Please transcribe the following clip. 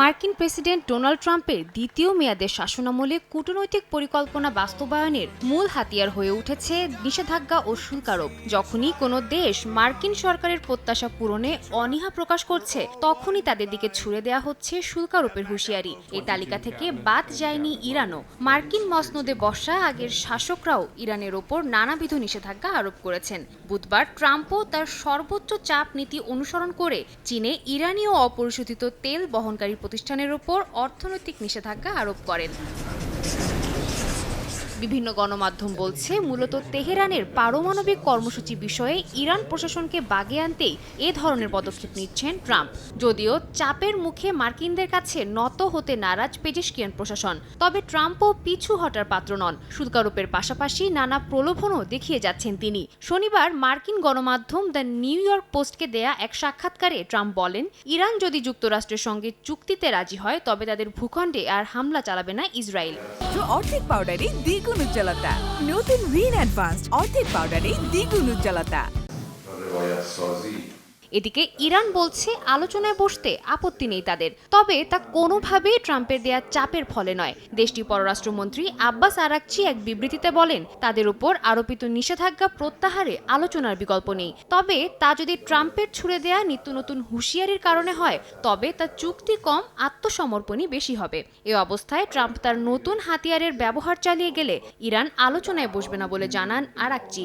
মার্কিন president Donald ট্রাম্পের দ্বিতীয় মেয়াদের শাসনামলে কূটনৈতিক পরিকল্পনা বাস্তবায়নের মূল হাতিয়ার হয়ে উঠেছে নিষেধাজ্ঞা ও শুল্কারোপ। যখনই কোনো দেশ মার্কিন সরকারের প্রত্যাশা পূরণে অনীহা প্রকাশ করছে, তখনই তাদের দিকে ছুড়ে দেওয়া হচ্ছে শুল্কারোপের হুঁশিয়ারি। এই তালিকা থেকে বাদ যায়নি ইরানও। মার্কিন মসনদে বসা আগের শাসকরাও ইরানের ওপর নানাবিধ নিষেধাজ্ঞা আরোপ করেছেন। বুধবার ট্রাম্পও তার সর্বোচ্চ চাপ নীতি অনুসরণ করে চীনে ইরানি ও অপরিশোধিত তেল বহনকারী প্রতিষ্ঠানের ওপর অর্থনৈতিক নিষেধাজ্ঞা আরোপ করেন। বিভিন্ন গণমাধ্যম বলছে, মূলত তেহরানের পারমাণবিক কর্মসূচি বিষয়ে ইরান প্রশাসনকে বাগে আনতেই এ ধরনের পদক্ষেপ নিচ্ছেন ট্রাম্প। যদিও চাপের মুখে মার্কিনদের কাছে নত হতে নারাজ পেজিশকিয়ান প্রশাসন, তবে ট্রাম্পও পিছু হটার পাত্র নন। শুল্কারোপের পাশাপাশি নানা প্রলোভনও দেখিয়ে যাচ্ছেন তিনি। শনিবার মার্কিন গণমাধ্যম দ্য নিউ ইয়র্ক পোস্টকে দেয়া এক সাক্ষাৎকারে ট্রাম্প বলেন, ইরান যদি যুক্তরাষ্ট্রের সঙ্গে চুক্তিতে রাজি হয়, তবে তাদের ভূখণ্ডে আর হামলা চালাবে না ইসরায়েল। অর্ধেক পাউডারে দ্বিগুণ দ্বিগুণ উজ্জ্বলতা। নতুন রিন অ্যাডভান্সড অর্ধেক পাউডারে দ্বিগুণ উজ্জ্বলতা। এদিকে ইরান বলছে আলোচনায় বসতে আপত্তি নেই তাদের। তবে তা কোনোভাবেই ট্রাম্পের দেয়া চাপের ফলে নয়। দেশটি পররাষ্ট্রমন্ত্রী আব্বাস আরাকচি এক বিবৃতিতে বলেন, তাদের উপর আরোপিত নিষেধাজ্ঞা প্রত্যাহারে আলোচনার বিকল্প নেই। তবে তা যদি ট্রাম্পের ছুড়ে দেয়া নিত্য নতুন হুঁশিয়ারির কারণে হয়, তবে তা চুক্তি কম, আত্মসমর্পণই বেশি হবে। এ অবস্থায় ট্রাম্প তার নতুন হাতিয়ারের ব্যবহার চালিয়ে গেলে ইরান আলোচনায় বসবে না বলে জানান আরাকচি।